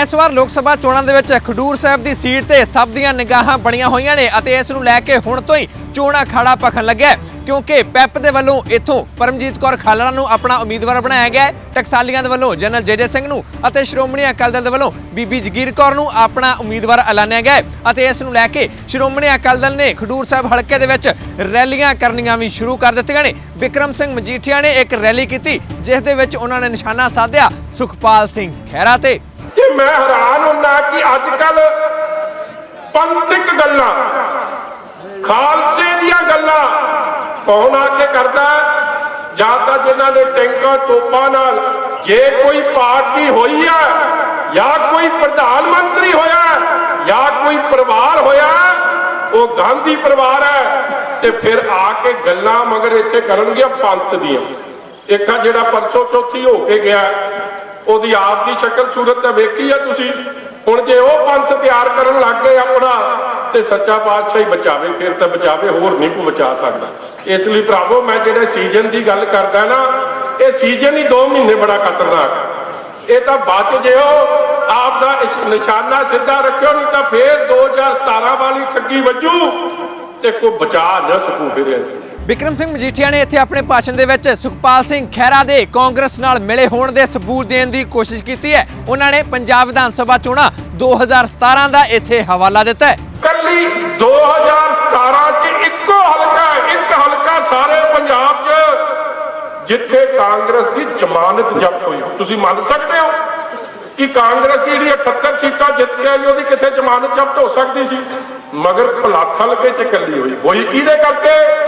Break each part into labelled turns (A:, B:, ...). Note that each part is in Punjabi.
A: ਇਸ ਵਾਰ ਲੋਕ ਸਭਾ ਚੋਣਾਂ ਦੇ ਵਿੱਚ ਖਡੂਰ ਸਾਹਿਬ ਦੀ ਸੀਟ ਤੇ ਸਭ ਦੀਆਂ ਨਿਗਾਹਾਂ ਬਣੀਆਂ ਹੋਈਆਂ ਨੇ ਅਤੇ ਇਸ ਨੂੰ ਲੈ ਕੇ ਹੁਣ ਤੋਂ ਹੀ ਚੋਣਾਂ ਖਾੜਾ ਭਖਣ ਲੱਗਿਆ ਕਿਉਂਕਿ ਪੈਪ ਦੇ ਵੱਲੋਂ ਇਥੋਂ ਪਰਮਜੀਤ ਕੌਰ ਖਾਲੜਾ ਨੂੰ ਆਪਣਾ ਉਮੀਦਵਾਰ ਬਣਾਇਆ ਗਿਆ ਟਕਸਾਲੀਆਂ ਦੇ ਵੱਲੋਂ ਜਨਰਲ ਜੇਜੇ ਸਿੰਘ ਨੂੰ ਅਤੇ ਸ਼੍ਰੋਮਣੀ ਅਕਾਲੀ ਦਲ ਦੇ ਵੱਲੋਂ ਬੀਬੀ ਜਗੀਰ ਕੌਰ ਨੂੰ ਆਪਣਾ ਉਮੀਦਵਾਰ ਐਲਾਨਿਆ ਗਿਆ ਹੈ ਅਤੇ ਇਸ ਨੂੰ ਲੈ ਕੇ ਸ਼੍ਰੋਮਣੀ ਅਕਾਲੀ ਦਲ ਨੇ ਖਡੂਰ ਸਾਹਿਬ ਹਲਕੇ ਦੇ ਵਿੱਚ ਰੈਲੀਆਂ ਕਰਨੀਆਂ ਵੀ ਸ਼ੁਰੂ ਕਰ ਦਿੱਤੀਆਂ ਨੇ। ਵਿਕਰਮ ਸਿੰਘ ਮਜੀਠੀਆ ਨੇ ਇੱਕ ਰੈਲੀ ਕੀਤੀ, ਜਿਸ ਦੇ ਵਿੱਚ ਉਹਨਾਂ ਨੇ ਨਿਸ਼ਾਨਾ ਸਾਧਿਆ ਸੁਖਪਾਲ ਸਿੰਘ ਖਹਿਰਾ ਤੇ।
B: ਮੈਂ ਹੈਰਾਨ ਹੁੰਦਾ ਕਿ ਅੱਜ ਕੱਲ ਪੰਥਕ ਗੱਲਾਂ, ਖਾਲਸੇ ਦੀਆਂ ਗੱਲਾਂ ਕੌਣ ਆ ਕੇ ਕਰਦਾ? ਜਾਂ ਤਾਂ ਜਿਨ੍ਹਾਂ ਨੇ ਟੈਂਕਾਂ ਤੋਪਾਂ ਨਾਲ ਜੇ ਕੋਈ ਪਾਰਟੀ ਹੋਈ ਹੈ ਜਾਂ ਕੋਈ ਪ੍ਰਧਾਨ ਮੰਤਰੀ ਹੋਇਆ, ਜਾਂ ਕੋਈ ਪਰਿਵਾਰ ਹੋਇਆ, ਉਹ ਗਾਂਧੀ ਪਰਿਵਾਰ ਹੈ ਤੇ ਫਿਰ ਆ ਕੇ ਗੱਲਾਂ ਮਗਰ ਇੱਥੇ ਕਰਨਗੇ ਪੰਥ ਦੀਆਂ। ਇੱਕ ਆ ਜਿਹੜਾ ਪਰਸੋਂ ਚੌਥੀ ਹੋ ਕੇ ਗਿਆ ਉਹਦੀ ਆਪ ਦੀ ਸ਼ਕਲ ਸੂਰਤ ਤਾਂ ਵੇਖੀ ਆ ਤੁਸੀਂ। ਹੁਣ ਜੇ ਉਹ ਪੰਥ ਤਿਆਰ ਕਰਨ ਲੱਗ ਗਏ ਆਪਣਾ ਤੇ ਸੱਚਾ ਪਾਤਸ਼ਾਹ ਹੀ ਬਚਾਵੇ, ਫਿਰ ਤਾਂ ਬਚਾਵੇ ਹੋਰ ਨਹੀਂ ਕੋਈ ਬਚਾ ਸਕਦਾ। ਇਸ ਲਈ ਭਰਾਵੋ, ਮੈਂ ਜਿਹੜੇ ਸੀਜ਼ਨ ਦੀ ਗੱਲ ਕਰਦਾ ਨਾ, ਇਹ ਸੀਜ਼ਨ ਹੀ 2 ਮਹੀਨੇ ਬੜਾ ਖਤਰਨਾਕ ਇਹ ਤਾਂ ਬਚ ਜਿਓ ਆਪ ਦਾ ਇਸ ਨਿਸ਼ਾਨਾ ਸਿੱਧਾ ਰੱਖਿਓ, ਨਹੀਂ ਤਾਂ ਫੇਰ 2017 ਵਾਲੀ ਠੱਗੀ ਵੱਜੂ, ਤੇ ਕੋਈ ਬਚਾ ਨਾ ਸਕੂ ਫਿਰ ਇਹ
A: ਵਿਕਰਮ ਸਿੰਘ ਮਜੀਠੀਆ ਨੇ ਇੱਥੇ ਆਪਣੇ ਭਾਸ਼ਣ ਦੇ ਵਿੱਚ ਸੁਖਪਾਲ ਸਿੰਘ ਖਹਿਰਾ ਦੇ ਕਾਂਗਰਸ ਨਾਲ ਮਿਲੇ ਹੋਣ ਦੇ ਸਬੂਤ ਦੇਣ ਦੀ ਕੋਸ਼ਿਸ਼ ਕੀਤੀ ਹੈ। ਉਹਨਾਂ ਨੇ ਪੰਜਾਬ ਵਿਧਾਨ ਸਭਾ ਚੋਣਾਂ 2017 ਦਾ ਇੱਥੇ ਹਵਾਲਾ ਦਿੱਤਾ ਹੈ।
B: ਕੱਲੀ 2017 ਚ ਇੱਕੋ ਹਲਕਾ ਇੱਕ ਹਲਕਾ ਸਾਰੇ ਪੰਜਾਬ 'ਚ, ਜਿੱਥੇ ਕਾਂਗਰਸ ਦੀ ਜ਼ਮਾਨਤ ਜ਼ਬਤ ਹੋਈ ਤੁਸੀਂ ਮੰਨ ਸਕਦੇ ਹੋ ਕਿ ਕਾਂਗਰਸ ਦੀ ਜਿਹੜੀ 78 ਸੀਟਾਂ ਜਿੱਤ ਕੇ ਆਈ, ਉਹਦੀ ਕਿੱਥੇ ਜ਼ਮਾਨਤ ਜ਼ਬਤ ਹੋ ਸਕਦੀ ਸੀ? ਮਗਰ ਭਲਾਥ ਹਲਕੇ 'ਚ ਇਕੱਲੀ ਹੋਈ। ਉਹੀ ਕਿਹਦੇ ਕਰਕੇ?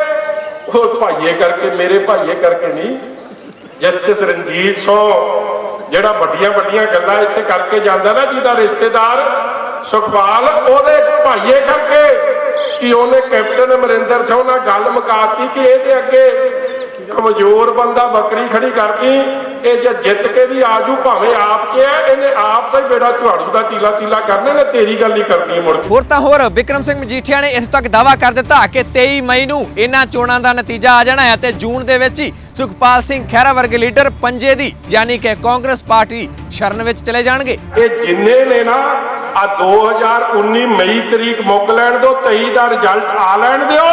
B: ਉਹ ਭਾਈਏ ਕਰਕੇ, ਮੇਰੇ ਭਾਈਏ ਕਰਕੇ ਨਹੀਂ। ਜਸਟਿਸ ਰਣਜੀਤ ਸੋ, ਜਿਹੜਾ ਵੱਡੀਆਂ ਵੱਡੀਆਂ ਗੱਲਾਂ ਇੱਥੇ ਕਰਕੇ ਜਾਂਦਾ ਨਾ ਜਿਹਦਾ ਰਿਸ਼ਤੇਦਾਰ ਸੁਖਪਾਲ ਉਹਦੇ ਭਾਈਏ ਕਰਕੇ ਕਿ ਉਹਨੇ ਕੈਪਟਨ ਅਮਰਿੰਦਰ ਸਿੰਘ ਨਾਲ ਗੱਲ ਮੁਕਾਤੀ ਕਿ ਇਹਦੇ ਅੱਗੇ ਕਮਜ਼ੋਰ ਬੰਦਾ ਬੱਕਰੀ ਖੜੀ ਕਰਦੀ ਇਹ ਜੇ ਜਿੱਤ ਕੇ ਵੀ ਆਜੂ ਭਾਵੇਂ ਆਪ 'ਚ ਹੈ ਇਹਨੇ ਆਪ ਦਾ ਹੀ ਬੇੜਾ ਝਾੜੂ ਦਾ ਤੀਲਾ ਤੀਲਾ ਕਰਨੇ ਨੇ ਤੇਰੀ ਗੱਲ ਹੀ ਕਰਨੀ ਮੁੜ।
A: ਹੋਰ ਤਾਂ ਹੋਰ ਵਿਕਰਮ ਸਿੰਘ ਮਜੀਠੀਆ ਨੇ ਇਸ ਤੱਕ ਦਾਵਾ ਕਰ ਦਿੱਤਾ ਕਿ 23 ਮਈ ਨੂੰ ਇਹਨਾਂ ਚੋਣਾਂ ਦਾ ਨਤੀਜਾ ਆ ਜਾਣਾ ਹੈ ਤੇ ਜੂਨ ਦੇ ਵਿੱਚ ਹੀ ਸੁਖਪਾਲ ਸਿੰਘ ਖਹਿਰਾ ਵਰਗੇ ਲੀਡਰ ਪੰਜੇ ਦੀ ਯਾਨੀ ਕਿ ਕਾਂਗਰਸ ਪਾਰਟੀ ਸ਼ਰਨ ਵਿੱਚ ਚਲੇ ਜਾਣਗੇ
B: ਇਹ ਜਿੰਨੇ ਨੇ ਨਾ ਆ 2019 ਮਈ ਤਰੀਕ ਮੁੱਕ ਲੈਣ ਦਿਓ 23 ਦਾ ਰਿਜ਼ਲਟ ਆ ਲੈਣ ਦਿਓ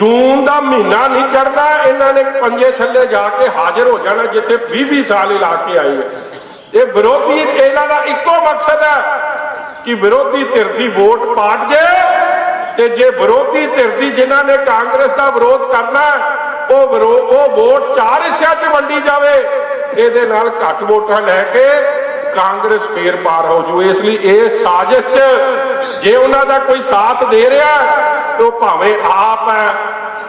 B: ਜੂਨ ਦਾ ਮਹੀਨਾ ਨਹੀਂ ਚੜਦਾ ਇਹਨਾਂ ਨੇ ਪੰਜੇ ਥੱਲੇ ਜਾ ਕੇ ਹਾਜ਼ਰ ਹੋ ਜਾਣਾ, ਜਿੱਥੇ 20 20 ਸਾਲ ਲਾ ਕੇ ਆਏ ਇਹ ਵਿਰੋਧੀ, ਇਹਨਾਂ ਦਾ ਇੱਕੋ ਮਕਸਦ ਹੈ ਕਿ ਵਿਰੋਧੀ ਧਿਰ ਦੀ ਵੋਟ ਪਾਟ ਜੇ, ਤੇ ਜੇ ਵਿਰੋਧੀ ਧਿਰ ਦੀ ਜਿਨ੍ਹਾਂ ਨੇ ਕਾਂਗਰਸ ਦਾ ਵਿਰੋਧ ਕਰਨਾ, ਉਹ ਵਿਰੋ, ਉਹ ਵੋਟ ਚਾਰ ਹਿੱਸਿਆਂ 'ਚ ਵੰਡੀ ਜਾਵੇ, ਇਹਦੇ ਨਾਲ ਘੱਟ ਵੋਟਾਂ ਲੈ ਕੇ ਕਾਂਗਰਸ ਫੇਰ ਪਾਰ ਹੋ ਜੂ। ਇਸ ਲਈ ਇਹ ਸਾਜ਼ਿਸ਼ 'ਚ ਜੇ ਉਹਨਾਂ ਦਾ ਕੋਈ ਸਾਥ ਦੇ ਰਿਹਾ ਤੇ ਭਾਵੇਂ ਆਪ ਹੈ,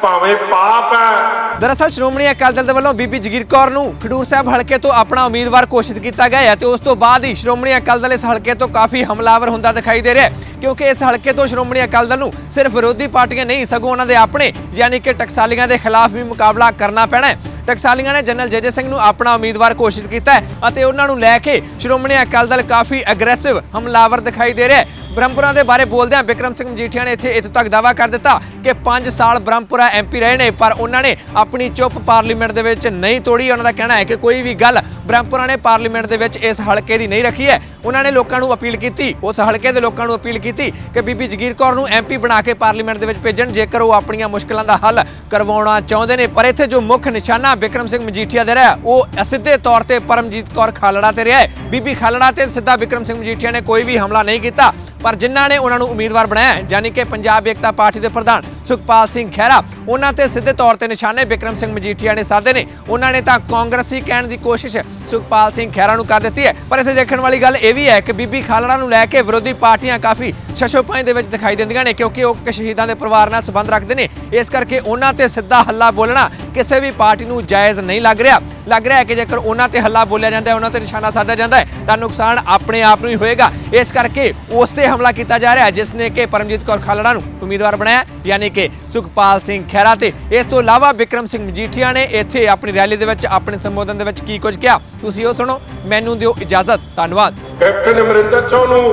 B: ਭਾਵੇਂ ਪਾਪ ਹੈ।
A: ਦਰਅਸਲ ਸ਼੍ਰੋਮਣੀ ਅਕਾਲੀ ਦਲ ਦੇ ਵੱਲੋਂ ਬੀਬੀ ਜਗੀਰ ਕੌਰ ਨੂੰ ਖਡੂਰ ਸਾਹਿਬ ਹਲਕੇ ਤੋਂ ਆਪਣਾ ਉਮੀਦਵਾਰ ਘੋਸ਼ਿਤ ਕੀਤਾ ਗਿਆ ਹੈ ਤੇ ਉਸ ਤੋਂ ਬਾਅਦ ਹੀ ਸ਼੍ਰੋਮਣੀ ਅਕਾਲੀ ਦਲ ਇਸ ਹਲਕੇ ਤੋਂ ਕਾਫੀ ਹਮਲਾਵਰ ਹੁੰਦਾ ਦਿਖਾਈ ਦੇ ਰਿਹਾ ਹੈ, ਕਿਉਂਕਿ ਇਸ ਹਲਕੇ ਤੋਂ ਸ਼੍ਰੋਮਣੀ ਅਕਾਲੀ ਦਲ ਨੂੰ ਸਿਰਫ ਵਿਰੋਧੀ ਪਾਰਟੀਆਂ ਨਹੀਂ, ਸਗੋਂ ਉਹਨਾਂ ਦੇ ਆਪਣੇ, ਯਾਨੀ ਕਿ ਟਕਸਾਲੀਆਂ ਦੇ ਖਿਲਾਫ ਵੀ ਮੁਕਾਬਲਾ ਕਰਨਾ ਪੈਣਾ ਹੈ। ਟਕਸਾਲੀਆਂ ਨੇ ਜਨਰਲ ਜੇਜੇ ਸਿੰਘ ਨੂੰ ਆਪਣਾ ਉਮੀਦਵਾਰ ਘੋਸ਼ਿਤ ਕੀਤਾ ਹੈ ਅਤੇ ਉਹਨਾਂ ਨੂੰ ਲੈ ਕੇ ਸ਼੍ਰੋਮਣੀ ਅਕਾਲੀ ਦਲ ਕਾਫੀ ਐਗਰੈਸਿਵ ਹਮਲਾਵਰ ਦਿਖਾਈ ਦੇ ਰਿਹਾ ਹੈ। ਬ੍ਰਹਮਪੁਰਾ ਦੇ ਬਾਰੇ ਬੋਲਦਿਆਂ ਬਿਕਰਮ ਸਿੰਘ ਮਜੀਠੀਆ ਨੇ ਇੱਥੇ ਇੱਥੋਂ ਤੱਕ ਦਾਵਾ ਕਰ ਦਿੱਤਾ ਕਿ 5 ਸਾਲ ਬ੍ਰਹਮਪੁਰਾ ਐਮਪੀ ਰਹੇ ਨੇ, ਪਰ ਉਹਨਾਂ ਨੇ ਆਪਣੀ ਚੁੱਪ ਪਾਰਲੀਮੈਂਟ ਦੇ ਵਿੱਚ ਨਹੀਂ ਤੋੜੀ। ਉਹਨਾਂ ਦਾ ਕਹਿਣਾ ਹੈ ਕਿ ਕੋਈ ਵੀ ਗੱਲ ਬ੍ਰਹਮਪੁਰਾ ਨੇ ਪਾਰਲੀਮੈਂਟ ਦੇ ਵਿੱਚ ਇਸ ਹਲਕੇ ਦੀ ਨਹੀਂ ਰੱਖੀ ਹੈ। ਉਹਨਾਂ ਨੇ ਲੋਕਾਂ ਨੂੰ ਅਪੀਲ ਕੀਤੀ, ਉਸ ਹਲਕੇ ਦੇ ਲੋਕਾਂ ਨੂੰ ਅਪੀਲ ਕੀਤੀ ਕਿ ਬੀਬੀ ਜਗੀਰ ਕੌਰ ਨੂੰ ਐਮਪੀ ਬਣਾ ਕੇ ਪਾਰਲੀਮੈਂਟ ਦੇ ਵਿੱਚ ਭੇਜਣ, ਜੇਕਰ ਉਹ ਆਪਣੀਆਂ ਮੁਸ਼ਕਲਾਂ ਦਾ ਹੱਲ ਕਰਵਾਉਣਾ ਚਾਹੁੰਦੇ ਨੇ। ਪਰ ਇੱਥੇ ਜੋ ਮੁੱਖ ਨਿਸ਼ਾਨਾ ਬਿਕਰਮ ਸਿੰਘ ਮਜੀਠੀਆ ਦੇ ਰਿਹਾ, ਉਹ ਸਿੱਧੇ ਤੌਰ ਤੇ ਪਰਮਜੀਤ ਕੌਰ ਖਾਲੜਾ ਤੇ ਰਿਹਾ ਬੀਬੀ ਖਾਲੜਾ ਤੇ ਸਿੱਧਾ ਬਿਕਰਮ ਸਿੰਘ ਮਜੀਠੀਆ ਨੇ ਕੋਈ ਵੀ ਹਮਲਾ ਨਹੀਂ ਕੀਤਾ। ਪਰ ਜਿਨ੍ਹਾਂ ਨੇ ਉਹਨਾਂ ਨੂੰ ਉਮੀਦਵਾਰ ਬਣਾਇਆ ਹੈ, ਕਿ ਪੰਜਾਬ ਏਕਤਾ ਪਾਰਟੀ ਦੇ ਪ੍ਰਧਾਨ ਸੁਖਪਾਲ ਸਿੰਘ ਖਹਿਰਾ ਉਹਨਾਂ ਤੇ ਸਿੱਧੇ ਤੌਰ ਤੇ ਨਿਸ਼ਾਨੇ ਵਿਕਰਮ ਸਿੰਘ ਮਜੀਠੀਆ ਨੇ ਸਾਧੇ ਨੇ। ਉਹਨਾਂ ਨੇ ਤਾਂ ਕਾਂਗਰਸੀ ਕਹਿਣ ਦੀ ਕੋਸ਼ਿਸ਼ ਸੁਖਪਾਲ ਸਿੰਘ ਖਹਿਰਾ ਨੂੰ ਕਰ ਦਿੱਤੀ ਹੈ। ਪਰ ਇੱਥੇ ਦੇਖਣ ਵਾਲੀ ਗੱਲ ਇਹ ਵੀ ਹੈ ਕਿ ਬੀਬੀ ਖਾਲੜਾ ਨੂੰ ਲੈ ਕੇ ਵਿਰੋਧੀ ਪਾਰਟੀਆਂ ਕਾਫੀ ਸ਼ਸ਼ੋਪਾਈ ਦੇ ਵਿੱਚ ਦਿਖਾਈ ਦਿੰਦੀਆਂ ਨੇ ਕਿਉਂਕਿ ਉਹ ਸ਼ਹੀਦਾਂ ਦੇ ਪਰਿਵਾਰ ਨਾਲ ਸੰਬੰਧ ਰੱਖਦੇ ਨੇ। ਇਸ ਕਰਕੇ ਉਹਨਾਂ ਤੇ ਸਿੱਧਾ ਹੱਲਾ ਬੋਲਣਾ ਕਿਸੇ ਵੀ ਪਾਰਟੀ ਨੂੰ ਜਾਇਜ਼ ਨਹੀਂ ਲੱਗ ਰਿਹਾ। ਲੱਗ ਰਿਹਾ ਹੈ ਕਿ ਜੇਕਰ ਉਹਨਾਂ ਤੇ ਹੱਲਾ ਬੋਲਿਆ ਜਾਂਦਾ ਹੈ, ਉਹਨਾਂ ਤੇ ਨਿਸ਼ਾਨਾ ਸਾਧਿਆ ਜਾਂਦਾ ਹੈ, ਤਾਂ ਨੁਕਸਾਨ ਆਪਣੇ ਆਪ ਨੂੰ ਹੀ ਹੋਏਗਾ। ਇਸ ਕਰਕੇ ਉਸ ਤੇ ਹਮਲਾ ਕੀਤਾ ਜਾ ਰਿਹਾ ਹੈ, ਜਿਸ ਨੇ ਕਿ ਪਰਮਜੀਤ ਕੌਰ ਖਾਲੜਾ ਨੂੰ ਉਮੀਦਵਾਰ ਬਣਾਇਆ, ਯਾਨੀ ਕਿ ਸੁਖਪਾਲ ਸਿੰਘ ਖਹਿਰਾ ਤੇ। ਇਸ ਤੋਂ ਇਲਾਵਾ ਵਿਕਰਮ ਸਿੰਘ ਮਜੀਠੀਆ ਨੇ ਇੱਥੇ ਆਪਣੀ ਰੈਲੀ ਦੇ ਵਿੱਚ, ਆਪਣੇ ਸੰਬੋਧਨ ਦੇ ਵਿੱਚ ਕੀ ਕੁਝ ਕਿਹਾ, ਤੁਸੀਂ ਉਹ ਸੁਣੋ, ਮੈਨੂੰ ਦਿਓ ਇਜਾਜ਼ਤ, ਧੰਨਵਾਦ।
B: ਕੈਪਟਨ ਅਮਰਿੰਦਰ ਸਿੰਘ ਨੂੰ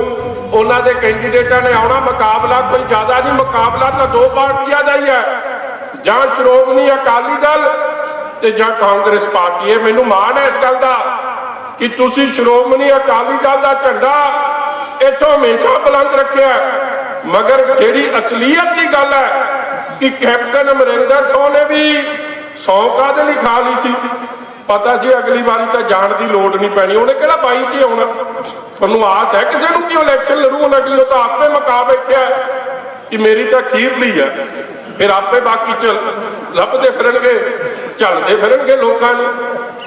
B: ਉਹਨਾਂ ਦੇ ਕੈਂਡੀਡੇਟਾਂ ਨੇ ਆਉਣਾ ਮੁਕਾਬਲਾ, ਕੋਈ ਜ਼ਿਆਦਾ ਨਹੀਂ ਮੁਕਾਬਲਾ ਤਾਂ ਦੋ ਪਾਰਟੀਆਂ ਦਾ ਹੀ ਹੈ। ਜਾਂ ਸ਼੍ਰੋਮਣੀ ਅਕਾਲੀ ਦਲ ਤੇ ਜਾਂ ਕਾਂਗਰਸ ਪਾਰਟੀ ਇਹ ਮੈਨੂੰ ਮਾਣ ਹੈ ਇਸ ਗੱਲ ਦਾ ਕਿ ਤੁਸੀਂ ਸ਼੍ਰੋਮਣੀ ਅਕਾਲੀ ਦਲ ਦਾ ਝੰਡਾ ਇੱਥੋਂ ਹਮੇਸ਼ਾ ਬੁਲੰਦ ਰੱਖਿਆ ਮਗਰ ਜਿਹੜੀ ਅਸਲੀਅਤ ਦੀ ਗੱਲ ਹੈ ਕਿ ਕੈਪਟਨ ਅਮਰਿੰਦਰ ਸਿੰਘ ਨੇ ਵੀ ਸੌ ਕਾਹਦੇ ਲਈ ਖਾ ਲਈ ਸੀ। ਪਤਾ ਸੀ ਅਗਲੀ ਵਾਰੀ ਤਾਂ ਜਾਣ ਦੀ ਲੋੜ ਨਹੀਂ ਪੈਣੀ। ਉਹਨੇ ਕਿਹੜਾ ਬਾਈ 'ਚ ਹੀ ਆਉਣਾ? ਤੁਹਾਨੂੰ ਆਸ ਹੈ ਕਿਸੇ ਨੂੰ ਕਿ ਉਹ ਇਲੈਕਸ਼ਨ ਲੜੂ? ਹੁਣ ਅਗਲੀ ਉਹ ਤਾਂ ਆਪੇ ਮਕਾ ਬੈਠਿਆ ਕਿ ਮੇਰੀ ਤਾਂ ਅਖੀਰਲੀ ਹੈ। ਫਿਰ ਆਪੇ ਬਾਕੀ ਚ ਲੱਭਦੇ ਫਿਰਨਗੇ, ਝਲਦੇ ਫਿਰਨਗੇ ਲੋਕਾਂ ਨੂੰ।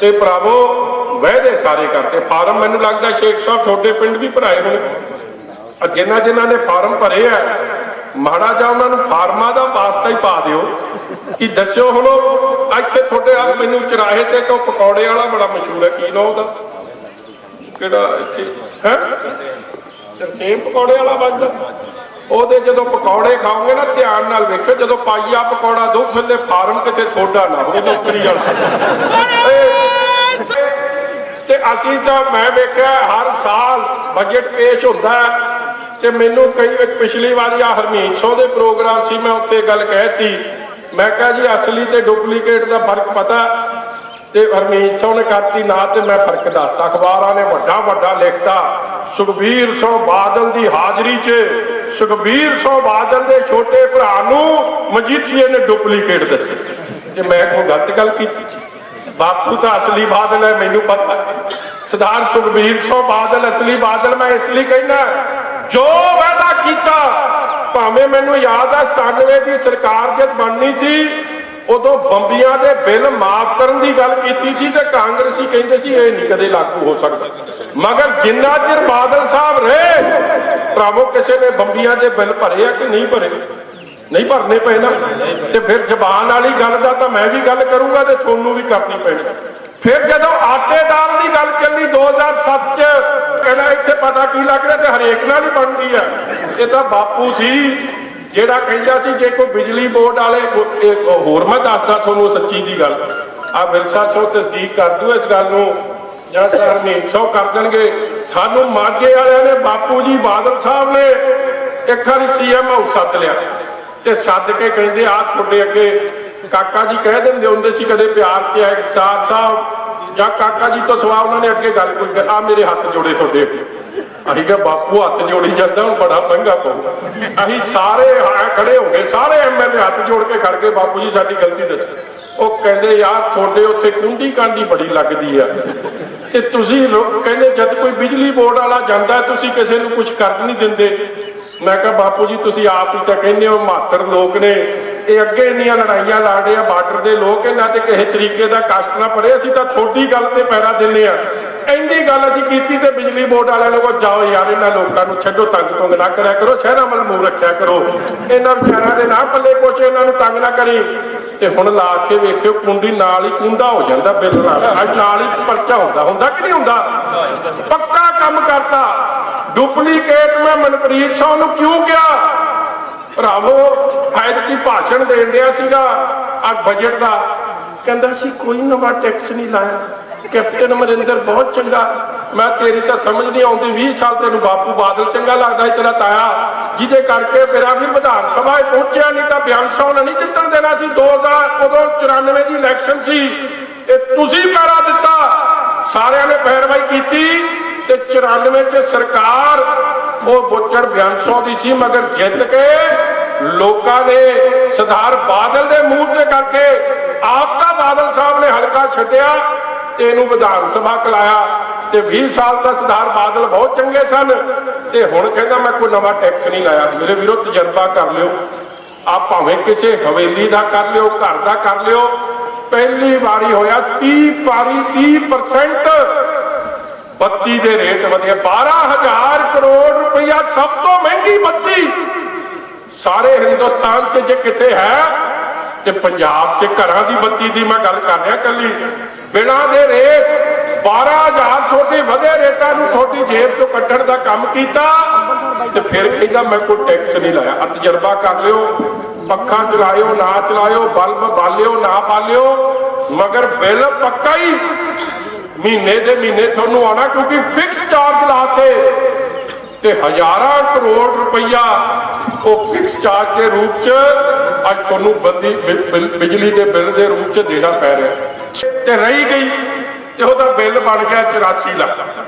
B: ਤੇ ਭਰਾਵੋ, ਵਾਅਦੇ ਸਾਰੇ ਕਰਦੇ ਫਾਰਮ ਮੈਨੂੰ ਲੱਗਦਾ ਸ਼ੇਖ ਸਾਹਿਬ ਤੁਹਾਡੇ ਪਿੰਡ ਵੀ ਭਰਾਏ ਹੋਣੇ ਆ ਜਿਨ੍ਹਾਂ ਜਿਨ੍ਹਾਂ ਨੇ ਫਾਰਮ ਭਰੇ ਆ ਮਾੜਾ ਜਾ ਉਹਨਾਂ ਨੂੰ ਫਾਰਮਾਂ ਦਾ ਵਾਸਤਾ ਹੀ ਪਾ ਦਿਓ। ਕਿ ਦੱਸਿਓ ਹੁਣ ਇੱਥੇ ਤੁਹਾਡੇ ਆ ਮੈਨੂੰ ਚਰਾਹੇ ਤੇ ਕੋ ਪਕੌੜੇ ਵਾਲਾ ਬੜਾ ਮਸ਼ਹੂਰ ਹੈ, ਕੀ ਨਾਮ ਉਹਦਾ? ਕਿਹੜਾ ਇੱਥੇ? ਹੈ? ਤਰਸੇਮ ਪਕੌੜੇ ਵਾਲਾ ਵੱਜਦਾ। ਉਹਦੇ ਜਦੋਂ ਪਕੌੜੇ ਖਾਓਗੇ ਨਾ ਧਿਆਨ ਨਾਲ ਵੇਖਿਓ ਜਦੋਂ ਪਾਈਆ ਪਕੌੜਾ ਦੋ ਫਿਰਦੇ ਫਾਰਮ ਕਿਤੇ ਥੋੜਾ ਨਾ ਹੋਵੇ ਨੌਕਰੀ ਵਾਲਾ ਤੇ ਅਸੀਂ ਤਾਂ ਮੈਂ ਵੇਖਿਆ ਹਰ ਸਾਲ ਬਜਟ ਪੇਸ਼ ਹੁੰਦਾ ਹੈ ਤੇ ਮੈਨੂੰ ਕਈ ਵਾਰ ਪਿਛਲੀ ਵਾਰੀ ਆ ਹਰਮੀਤ ਸਿੰਘ ਦੇ ਪ੍ਰੋਗਰਾਮ ਸੀ ਮੈਂ ਉੱਥੇ ਗੱਲ ਕਹਿਤੀ। ਮੈਂ ਕਿਹਾ ਜੀ ਅਸਲੀ ਤੇ ਡੁਪਲੀਕੇਟ ਦਾ ਫ਼ਰਕ ਪਤਾ ਤੇ ਹਰਮੀਤ ਸਿੰਘ ਨੇ ਕਰਤੀ ਨਾ ਤੇ ਮੈਂ ਫ਼ਰਕ ਦੱਸਤਾ। ਅਖਬਾਰਾਂ ਨੇ ਵੱਡਾ ਵੱਡਾ ਲਿਖਤਾ। ਸੁਖਬੀਰ ਸਿੰਘ ਬਾਦਲ ਦੀ ਹਾਜ਼ਰੀ 'ਚ ਸੁਖਬੀਰ ਸਿੰਘ ਬਾਦਲ ਦੇ ਛੋਟੇ ਭਰਾ ਨੂੰ ਮਜੀਠੀਏ ਨੇ ਡੁਪਲੀਕੇਟ ਦੱਸੇ। ਤੇ ਮੈਂ ਕੋਈ ਗਲਤ ਗੱਲ ਕੀਤੀ? ਬਾਪੂ ਤਾਂ ਅਸਲੀ ਬਾਦਲ ਹੈ, ਮੈਨੂੰ ਪਤਾ ਸਰਦਾਰ ਸੁਖਬੀਰ ਸਿੰਘ ਬਾਦਲ ਅਸਲੀ ਬਾਦਲ, ਮੈਂ ਇਸ ਲਈ ਕਹਿੰਦਾ, ਜੋ ਵਾਅਦਾ ਕੀਤਾ, ਭਾਵੇਂ ਮੈਨੂੰ ਯਾਦ ਆ 97 ਦੀ ਸਰਕਾਰ ਜਦ ਬਣਨੀ ਸੀ, ਉਦੋਂ ਬੰਬੀਆਂ ਦੇ ਬਿੱਲ ਮਾਫ ਕਰਨ ਦੀ ਗੱਲ ਕੀਤੀ ਸੀ ਤੇ ਕਾਂਗਰਸੀ ਕਹਿੰਦੇ ਸੀ, ਇਹ ਨਹੀਂ ਕਦੇ ਲਾਗੂ ਹੋ ਸਕਦਾ। ਮਗਰ ਜਿੰਨਾ ਚਿਰ ਬਾਦਲ ਸਾਹਿਬ ਰਹੇ, ਭਰਾਵੋ, ਕਿਸੇ ਨੇ ਬੰਬੀਆਂ ਦੇ ਬਿੱਲ ਭਰੇ ਆ ਕਿ ਨਹੀਂ ਭਰੇ? ਨਹੀਂ ਭਰਨੇ ਪਏ ਨਾ ਤੇ ਫਿਰ ਜ਼ਬਾਨ ਵਾਲੀ ਗੱਲ ਦਾ ਤਾਂ ਮੈਂ ਵੀ ਗੱਲ ਕਰੂੰਗਾ ਤੇ ਤੁਹਾਨੂੰ ਵੀ ਕਰਨੀ ਪੈਣੀ। ਫਿਰ ਜਦੋਂ ਆਟੇ ਦਾਲ ਦੀ ਗੱਲ ਚੱਲੀ 2007 ਚ, ਕਹਿੰਦਾ ਇੱਥੇ ਪਤਾ ਕੀ ਲੱਗ ਰਿਹਾ ਤੇ ਹਰੇਕ ਨਾਲ ਹੀ ਬਣਦੀ ਆ। ਇਹ ਤਾਂ ਬਾਪੂ ਸੀ, ਜਿਹੜਾ ਕਹਿੰਦਾ ਸੀ ਜੇ ਕੋਈ ਬਿਜਲੀ ਬੋਰਡ ਵਾਲੇ ਹੋਰ ਮੈਂ ਦੱਸਦਾ ਤੁਹਾਨੂੰ ਸੱਚੀ ਦੀ ਗੱਲ। ਆ ਵਿਰਸਾ ਸੋ ਤਸਦੀਕ ਕਰ ਦੂ ਇਸ ਗੱਲ ਨੂੰ। ਜਾਂ ਸਰ ਮੀਤ ਸੌ ਕਰ ਦੇਣਗੇ। ਸਾਨੂੰ ਮਾਝੇ ਵਾਲਿਆਂ ਨੇ, ਬਾਪੂ ਜੀ, ਬਾਦਲ ਸਾਹਿਬ ਨੇ ਇੱਕ ਵਾਰੀ ਸੀਐਮ ਹਾਊਸ ਸੱਦ ਲਿਆ। ਤੇ ਸੱਦ ਕੇ ਕਹਿੰਦੇ ਆ ਤੁਹਾਡੇ ਅੱਗੇ ਕਾਕਾ ਜੀ ਕਹਿ ਦਿੰਦੇ ਹੁੰਦੇ ਸੀ ਕਦੇ ਪਿਆਰ ਤੇ ਆਏ ਸਾਰ ਸਾਹਿਬ, ਜਾਂ ਕਾਕਾ ਜੀ ਤੋਂ ਸਵਾ ਉਹਨਾਂ ਨੇ ਅੱਗੇ ਗੱਲ ਕੋਈ ਆ ਮੇਰੇ ਹੱਥ ਜੋੜੇ ਤੁਹਾਡੇ ਅੱਗੇ। ਅਸੀਂ ਕਿਹਾ, ਬਾਪੂ, ਹੱਥ ਜੋੜੀ ਜਾਂਦਾ, ਹੁਣ ਬੜਾ ਮਹਿੰਗਾ ਪਊ ਅਸੀਂ ਸਾਰੇ ਖੜੇ ਹੋ ਗਏ, ਸਾਰੇ ਐਮਐਲਏ ਹੱਥ ਜੋੜ ਕੇ ਖੜ ਗਏ, ਬਾਪੂ ਜੀ, ਸਾਡੀ ਗਲਤੀ ਦੱਸੋ। ਉਹ ਕਹਿੰਦੇ, ਯਾਰ, ਤੁਹਾਡੇ ਉੱਥੇ ਕੁੰਡੀ ਕਾਂਡੀ ਬੜੀ ਲੱਗਦੀ ਆ। ਤੇ ਤੁਸੀਂ ਕਹਿੰਦੇ ਜਦ ਕੋਈ ਬਿਜਲੀ ਬੋਰਡ ਵਾਲਾ ਜਾਂਦਾ, ਤੁਸੀਂ ਕਿਸੇ ਨੂੰ ਕੁਝ ਕਰਨ ਨਹੀਂ ਦਿੰਦੇ। ਮੈਂ ਕਿਹਾ, ਬਾਪੂ ਜੀ, ਤੁਸੀਂ ਆਪ ਹੀ ਤਾਂ ਕਹਿੰਦੇ ਹੋ, ਮਾਤਰ ਲੋਕ ਨੇ। ਇਹ ਅੱਗੇ ਇੰਨੀਆਂ ਲੜਾਈਆਂ ਲੜਦੇ ਆ, ਬਾਰਡਰ ਦੇ ਲੋਕ, ਇਹਨਾਂ ਤੇ ਕਿਸੇ ਤਰੀਕੇ ਦਾ ਕਸ਼ਟ ਨਾ ਪੜੇ ਅਸੀਂ ਤਾਂ ਥੋੜੀ ਗੱਲ ਤੇ ਪੈਰਾ ਦਿੰਦੇ ਆ। ਇੰਨੀ ਗੱਲ ਅਸੀਂ ਕੀਤੀ ਤੇ ਬਿਜਲੀ ਬੋਰਡ ਵਾਲਿਆਂ ਨੂੰ ਕਹੋ ਜਾਓ ਯਾਰ, ਇਹਨਾਂ ਲੋਕਾਂ ਨੂੰ ਛੱਡੋ, ਤੰਗ ਤੁੰਗ ਨਾ ਕਰਿਆ ਕਰੋ, ਸ਼ਹਿਰਾਂ ਵੱਲ ਮੂੰਹ ਰੱਖਿਆ ਕਰੋ। ਇਹਨਾਂ ਵਿਚਾਰਿਆਂ ਦੇ ਨਾ ਪੱਲੇ ਕੁਛ ਇਹਨਾਂ ਨੂੰ ਤੰਗ ਨਾ ਕਰੀ। ਤੇ ਹੁਣ ਲਾ ਕੇ ਵੇਖਿਓ ਕੁੰਡੀ ਨਾਲ ਹੀ ਕੁੰਡਾ ਹੋ ਜਾਂਦਾ ਬਿੱਲ ਨਾਲ। ਅੱਜ ਨਾਲ ਹੀ ਪਰਚਾ ਹੁੰਦਾ। ਹੁੰਦਾ ਕਿ ਨਹੀਂ ਹੁੰਦਾ? ਪੱਕਾ ਕੰਮ ਕਰਤਾ। ਡੁਪਲੀਕੇਟ ਮੈਂ ਮਨਪ੍ਰੀਤ ਸਿੰਘ ਨੂੰ ਕਿਉਂ ਕਿਹਾ? ਭਰਾਵੋ ਐਦ ਕੀ ਭਾਸ਼ਣ ਦੇਣ ਡਿਆ ਸੀਗਾ ਆ ਬਜਟ ਦਾ? ਕਹਿੰਦਾ ਸੀ, ਕੋਈ ਨਵਾਂ ਟੈਕਸ ਨਹੀਂ ਲਾਇਆ। ਕੈਪਟਨ ਅਮਰਿੰਦਰ ਬਹੁਤ ਚੰਗਾ। ਮੈਂ ਤੇਰੀ ਤਾਂ ਸਮਝ ਨਹੀਂ ਆਉਂਦੀ। 20 ਸਾਲ ਤੈਨੂੰ ਬਾਪੂ ਬਾਦਲ ਚੰਗਾ ਲੱਗਦਾ ਸੀ, ਤੇਰਾ ਤਾਇਆ ਜਿਹਦੇ ਕਰਕੇ ਮੇਰਾ ਵੀ ਵਿਧਾਨ ਸਭਾ 'ਚ ਪਹੁੰਚਿਆ, ਨਹੀਂ ਤਾਂ ਬਿਆਨ ਸੌ ਨਹੀਂ ਜਿੱਤਣ ਦੇਣਾ ਸੀ। 2000 ਉਦੋਂ 94 ਦੀ ਇਲੈਕਸ਼ਨ ਸੀ। ਇਹ ਤੁਸੀਂ ਪੈਰਾ ਦਿੱਤਾ। ਸਾਰਿਆਂ ਨੇ ਪੈਰਵਾਈ ਕੀਤੀ ਤੇ 94 ਚ ਸਰਕਾਰ ਉਹ ਬੁੱਚੜ ਬਿਆਨ ਸੌ ਦੀ ਸੀ, ਮਗਰ ਜਿੱਤ ਕੇ ਲੋਕਾਂ ਨੇ ਸਰਦਾਰ ਬਾਦਲ ਦੇ ਮੂੰਹ ਤੇ ਕਰਕੇ ਆਪ ਤਾਂ ਬਾਦਲ ਸਾਹਿਬ ਨੇ ਹਲਕਾ ਛੱਡਿਆ ਤੇ ਇਹਨੂੰ ਵਿਧਾਨ ਸਭਾ ਕਲਾਇਆ। ਤੇ 20 ਸਾਲ ਤਾਂ ਸਰਦਾਰ ਬਾਦਲ ਬਹੁਤ ਚੰਗੇ ਸਨ। ਤੇ ਹੁਣ ਕਹਿੰਦਾ ਮੈਂ ਕੋਈ ਨਵਾਂ ਟੈਕਸ ਨਹੀਂ ਲਾਇਆ। ਮੇਰੇ ਵੀਰੋ, ਤਜਰਬਾ ਕਰ ਲਿਓ। ਆ ਭਾਵੇਂ ਕਿਸੇ ਹਵੇਲੀ ਦਾ ਕਰ ਲਿਓ, ਘਰ ਦਾ ਕਰ ਲਿਓ। ਪਹਿਲੀ ਵਾਰੀ ਹੋਇਆ 30 ਪਾਰੀ 30% ਬੱਤੀ ਦੇ ਰੇਟ ਵਧੇ। 12000 ਕਰੋੜ ਰੁਪਇਆ ਸਭ ਤੋਂ ਮਹਿੰਗੀ ਬੱਤੀ। ਸਾਰੇ ਹਿੰਦੁਸਤਾਨ 'ਚ ਜੇ ਕਿਤੇ ਹੈ, ਤੇ ਪੰਜਾਬ 'ਚ ਘਰਾਂ ਦੀ ਬੱਤੀ ਦੀ ਮੈਂ ਗੱਲ ਕਰ ਰਿਹਾ ਕੱਲੀ। ਬਿਨਾਂ ਦੇ ਰੇਟ 12000 ਛੋਟੇ ਵਧੇ ਰੇਟਾਂ ਨੂੰ ਤੁਹਾਡੀ ਜੇਬ 'ਚੋਂ ਕੱਢਣ ਦਾ ਕੰਮ ਕੀਤਾ ਤੇ ਫਿਰ ਕਹਿੰਦਾ ਮੈਂ ਕੋਈ ਟੈਕਸ ਨਹੀਂ ਲਾਇਆ। ਆ ਤਜਰਬਾ ਕਰ ਲਿਓ। ਪੱਖਾ ਚਲਾਇਓ, ਨਾ ਚਲਾਇਓ, ਬਲਬ ਬਾਲਿਓ, ਨਾ ਬਾਲਿਓ, ਮਗਰ ਬਿੱਲ ਪੱਕਾ ਹੀ ਮਹੀਨੇ ਦੇ ਮਹੀਨੇ ਤੁਹਾਨੂੰ ਆਉਣਾ ਕਿਉਂਕਿ ਫਿਕਸ ਚਾਰਜ ਲਾਤੇ ਤੇ ਹਜ਼ਾਰਾਂ ਕਰੋੜ ਰੁਪਈਆ ਉਹ ਫਿਕਸ ਚਾਰਜ ਦੇ ਰੂਪ ਚ ਅੱਜ ਤੁਹਾਨੂੰ ਬੰਦੀ ਬਿਜਲੀ ਦੇ ਬਿੱਲ ਦੇ ਰੂਪ ਚ ਦੇਣਾ ਪੈ ਰਿਹਾ। ਤੇ ਰਹੀ ਗਈ ਤੇ ਉਹਦਾ ਬਿੱਲ ਬਣ ਗਿਆ 84 ਲੱਖ।